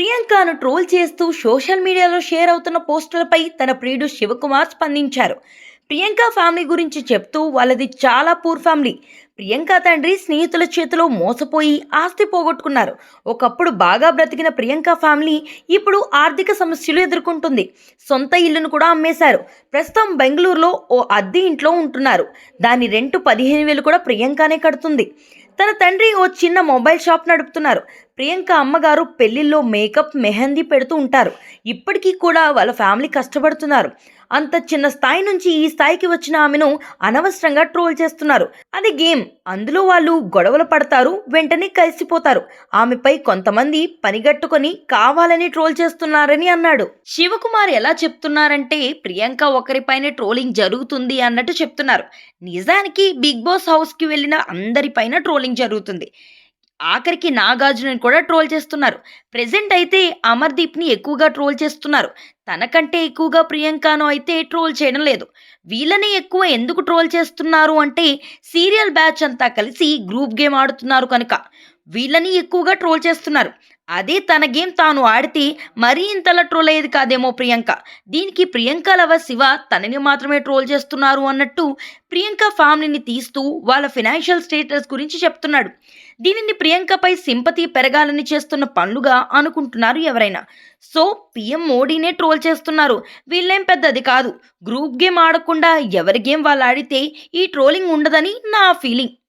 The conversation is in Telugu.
ప్రియాంకను ట్రోల్ చేస్తూ సోషల్ మీడియాలో షేర్ అవుతున్న పోస్టులపై తన ప్రియుడు శివకుమార్ స్పందించారు. ప్రియాంక ఫ్యామిలీ గురించి చెప్తూ వాళ్ళది చాలా పూర్ ఫ్యామిలీ. ప్రియాంక తండ్రి స్నేహితుల చేతిలో మోసపోయి ఆస్తి పోగొట్టుకున్నారు. ఒకప్పుడు బాగా బ్రతికిన ప్రియాంక ఫ్యామిలీ ఇప్పుడు ఆర్థిక సమస్యలు ఎదుర్కొంటుంది. సొంత ఇల్లును కూడా అమ్మేశారు. ప్రస్తుతం బెంగళూరులో ఓ అద్దె ఇంట్లో ఉంటున్నారు. దాని రెంటు పదిహేను వేలు కూడా ప్రియాంకనే కడుతుంది. తన తండ్రి ఓ చిన్న మొబైల్ షాప్ నడుపుతున్నారు. ప్రియాంక అమ్మగారు పెళ్ళిల్లో మేకప్ మెహందీ పెడుతూ ఉంటారు. ఇప్పటికీ కూడా వాళ్ళ ఫ్యామిలీ కష్టపడుతున్నారు. అంత చిన్న స్థాయి నుంచి ఈ స్థాయికి వచ్చిన ఆమెను అనవసరంగా ట్రోల్ చేస్తున్నారు. అది గేమ్. అందులో వాళ్ళు గొడవలు పడతారు వెంటనే కలిసిపోతారు. ఆమెపై కొంతమంది పనిగట్టుకొని కావాలని ట్రోల్ చేస్తున్నారని అన్నాడు. శివకుమార్ ఎలా చెప్తున్నారంటే ప్రియాంక ఒకరిపైనే ట్రోలింగ్ జరుగుతుంది అన్నట్టు చెప్తున్నారు. నిజానికి బిగ్ బాస్ హౌస్కి వెళ్ళిన అందరిపైన ట్రోలింగ్ జరుగుతుంది. ఆఖరికి నాగార్జునని కూడా ట్రోల్ చేస్తున్నారు. ప్రెజెంట్ అయితే అమర్దీప్ని ఎక్కువగా ట్రోల్ చేస్తున్నారు. తనకంటే ఎక్కువగా ప్రియాంకను అయితే ట్రోల్ చేయడం లేదు. వీళ్ళని ఎక్కువ ఎందుకు ట్రోల్ చేస్తున్నారు అంటే సీరియల్ బ్యాచ్ అంతా కలిసి గ్రూప్ గేమ్ ఆడుతున్నారు కనుక. వీళ్ళని ఎక్కువగా ట్రోల్ చేస్తున్నారు. అదే తన గేమ్ తాను ఆడితే మరీ ఇంతలా ట్రోల్ అయ్యేది కాదేమో ప్రియాంక. దీనికి ప్రియాంక లవ శివ తనని మాత్రమే ట్రోల్ చేస్తున్నారు అన్నట్టు ప్రియాంక ఫ్యామిలీని తీస్తూ వాళ్ళ ఫినాన్షియల్ స్టేటస్ గురించి చెప్తున్నాడు. దీనిని ప్రియాంకపై సింపతి పెరగాలని చేస్తున్న పనులుగా అనుకుంటున్నారు ఎవరైనా. సో పిఎం మోడీనే ట్రోల్ చేస్తున్నారు. వీళ్ళేం పెద్దది కాదు. గ్రూప్ గేమ్ ఆడకుండా ఎవరి గేమ్ వాళ్ళు ఆడితే ఈ ట్రోలింగ్ ఉండదని నా ఫీలింగ్.